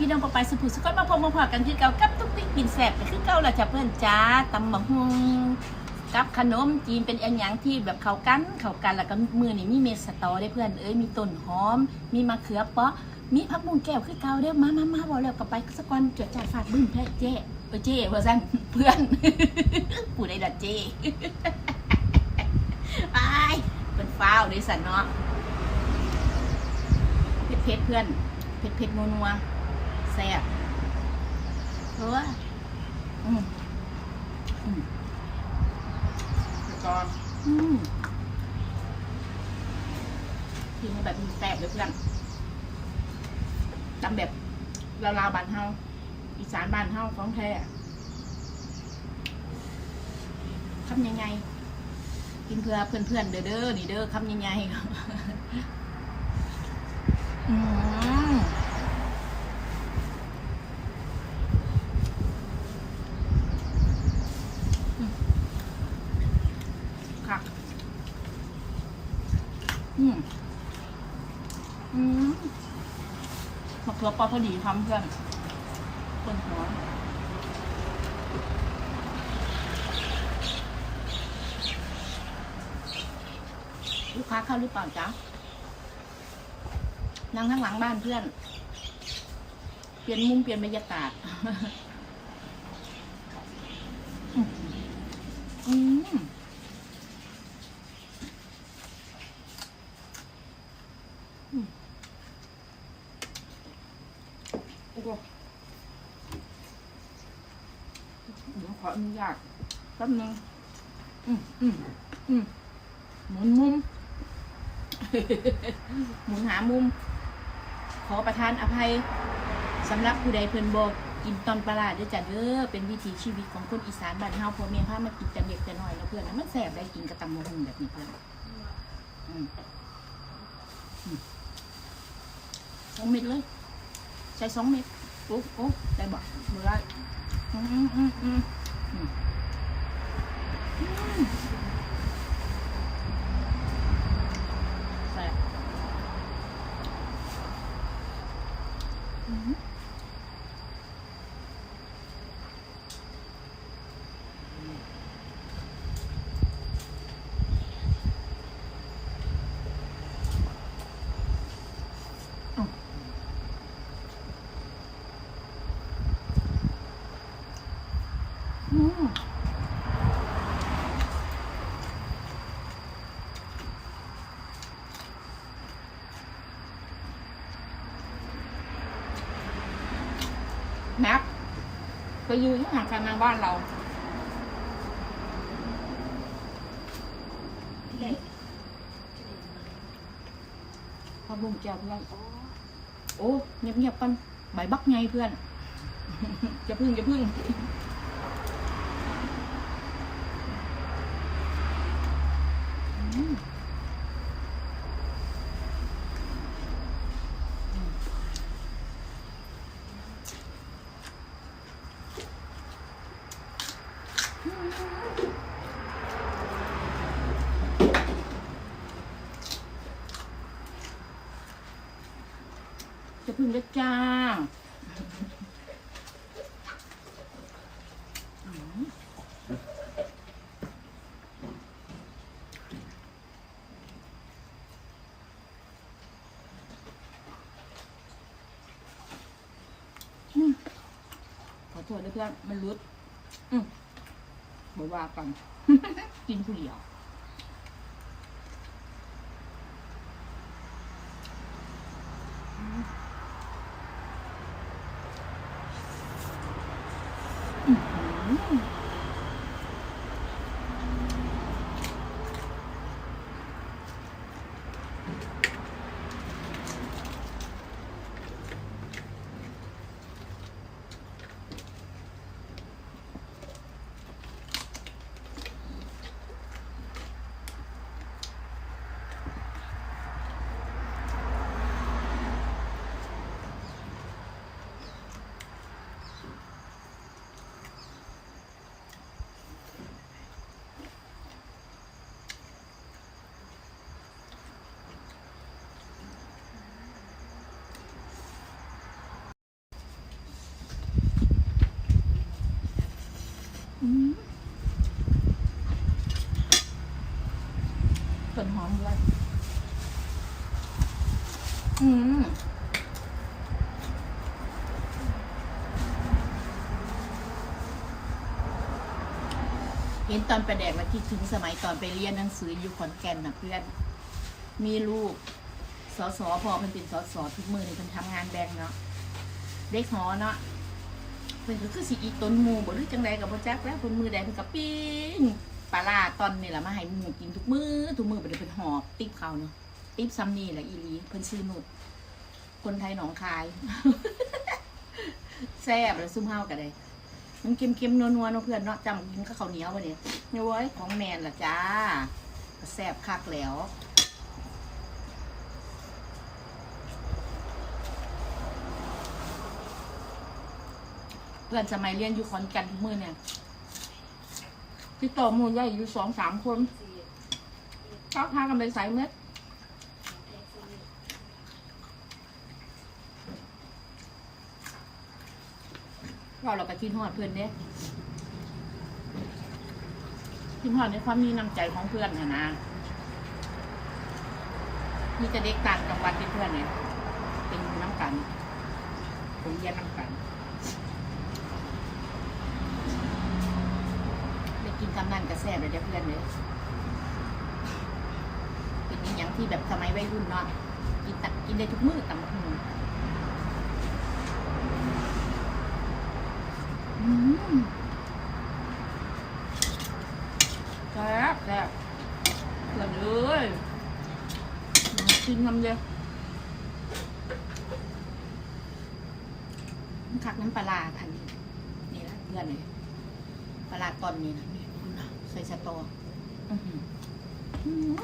พี่น้องปอไปสุภุสุขมาพบมาพอกันคือเก่ากับตุ๊กติ๊กกินแสบคือเก่าละจ้ะเพื่อนจ้าตำบักฮุงกับขนมจีนเป็นอันยังที่แบบเขากันเขากันแล้วก็มือนี่มีเมสตอได้เพื่อนเอ้ยมีต้นหอม มีมะเขือเปาะมีผักบุ้งแก้วคือเก่าเด้อมามามาบอกแล้วก็ไปสักวันจดจ่ายฝากบึ้มแพ้เจ๊เออเจ๊ว่าซั่นเพื่อนผู้ใดดัดเจ๊ไปเป็นฟ้าวเด้สันเนาะเผ็ดเผ็ดๆเพื่อนเผ็ดเผ็ดๆนัว แซ่บเอออืมอืมก่อนอืมกินแบบมีแซ่บเลยเพื่อนตำแบบลาวๆบ้านเฮาอีสานบ้านเฮาของแท้คำยังไงกินเพื่อเพื่อนๆเด้อเด้อนี่เด้อคำยังไงอืม อืมอืมมะเขือปอพอดีทำเพื่อนคนหัวลูกค้าเข้าหรือเปล่าจ๊ะนั่งข้างหลังบ้านเพื่อน เปลี่ยนมุมเปลี่ยนบรรยากาศ อืมอืมอืม โอ้โหเดี๋ยวขออนุญาตแป๊บนึงอืมอืมอืมหมุนมุม หมุนหามุม ขอประทานอภัยสำหรับผู้ใดเพิ่นบอกกินตอนปลาร้าเด้วยจ้ะเด้อเป็นวิถีชีวิตของคนอีสานบ้านเฮาพ่อแม่พามากินแต่เด็กแต่น้อยแล้วเพื่อนนะมันแสบได้กินกระตำมะฮุงแบบนี้เพื่อนอืมอืมสองเม็ดเลย ใส่สองเม็ดโอ้โอ้ได้บอกมือไรอืมอืมอืมอืม แม็กไปยืนที่ห่างกันทางบ้านเราพอบุ้งแก้วเพื่อนโอ้เงียบๆกันใบบักไงเพื่อนจะพึ่งจะพึ่ง พึ่งแล้วจ้าขอโทษด้วยเพื่อนมันรุดอืมบอกว่ากัน กินผู้เดียว อ เพื่อนอืมเห็นตอนประแดกว่าคิดถึงสมัยตอนไปเรียนหนังสืออยู่ขอนแก่นนะเพื่อน มีลูกสอสอพอมันเป็นสอสอทุกมือนี่มันทำงานแบงเนาะเด็กหอเนาะเพิ่นก็คือสิอีต้นมูบ่รู้จังไดกับบ่จักแล้วเพิ่นมือใดเพิ่นก็ปิ้ง ปลาร้าตอนนี่แหละมาให้หมูกินทุกมือทุกมือได้เพิ่นหอบติ๊บเขาเนาะติ๊บซ้ำนี่แหละอีลีเพิ่นชื่อนุด คนไทยหนองคายแซ่บแล้วซุ่มเฮาวก็ได้มันเค็มๆนัวๆเนาะเพื่อนเนาะจำกินกับข้าวเหนียวบ่เนี่ยเนี่ยเว้ยของแมนล่ะจ้าแซ่บคักแล้วเพื่อนสมัยเรียนอยู่ขอนแก่นทุกมือเนี่ย ที่ต่อมูลได้อยู่สองสามคนชอบพากันไปใส่เม็ดเราเราก็คิดฮอดเพื่อนเนี่ยคิดฮอดในความมีน้ำใจของเพื่อนนะนะมีแต่เด็กต่างจังหวัดที่เพื่อนเนี่ยเป็นน้ำกันผมเรียนน้ำกัน ได้กินกำนันกระแสบเลยเด้อเพื่อนเลยเป็นอหย่างที่แบบสมัยวัยรุ่นเนาะกินตักกินได้ทุกมื้อตำบักหุ่งอืมแซ่บแซ่บเพื่อนเลยกินน้ำเดียวมันคักน้ำปลาร้าพันนี้นี่ละเพื่อนเลยปลาร้าตอนนี้นะนี่คุณนะ ใส่สตออื้อหืออื้อหือ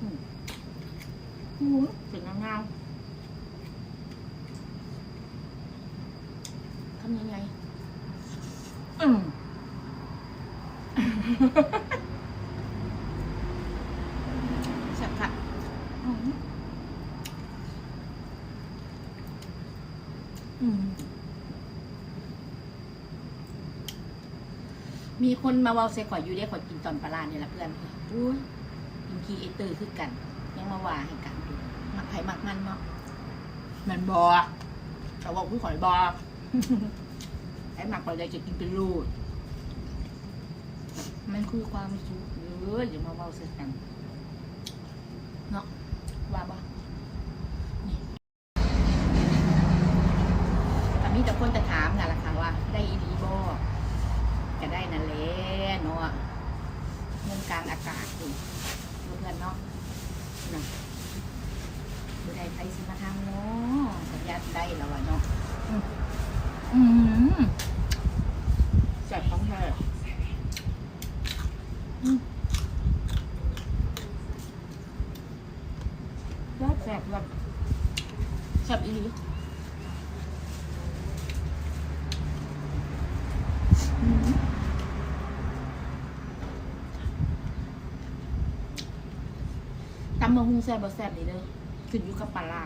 อืมอื้อหือเป็นงามๆทำยังไงอืมแซ่บค่ะอื้อหืออืม มีคนมาเว้าใส่ข่อยอยู่ได้ข่อยกินตอนปลาร้าเนี่ยแหละเพื่อนอุ้ยกินคีเอเตอร์คือกัน ยังมาว่าให้กันอยู่มักไผ่มักมันเนาะมันบอแต่ว่าผู้ข่อยบอไอ้หมักข่อยเลยจะกินเป็นลูกมันคือความสุขเยอะอย่ามาเว้าใส่กันเนาะว่าบ่นี่แต่มีแต่คนจะถามนั่ะค่ะว่า ได้อีดีบ่ ก็ได้นั่นแหละเนาะเมืองกลางอากาศนี่เพื่อนเนาะ นะดูได้ใครสิมาทำเนาะสัญญาณได้แล้วอะเนาะอืมอืมแซ่บของแท้อืมแซ่บแซ่บแบบแซ่บอีหลีอืม ตำมะฮุงแซ่บบ่แซ่บนี่เด้อขึ้นอยู่กับปลาร้า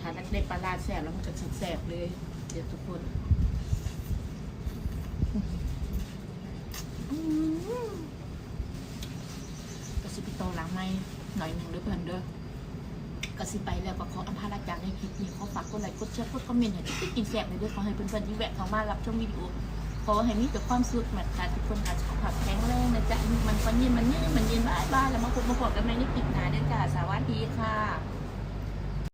ถ้าได้ปลาร้าแซ่บแล้วมันก็สิแซ่บเลย เดี๋ยวทุกคนอืมก็สิไปโตหลังไม่หน่อยหนึ่งเด้อเพื่อนเด้อก็สิไปแล้วก็ขออภัยจากในคลิปนี้ขอฝากกดไลค์กดแชร์กดคอมเมนต์ให้ที่กินแซ่บเลยด้อขอให้เพื่อนๆที่แวะเข้ามารับชมวิดีโอ อให้มีแต่ความสุขเหมือนกันทุกคนค่ะสุขภาพแข็งแรงนะจ๊ะมันคนเย็นมันยืนมันเย็นบ้าบ้าแล้วมาพบมาพบกันในคลิดหนาเด้อจ้าสวัสดีค่ะ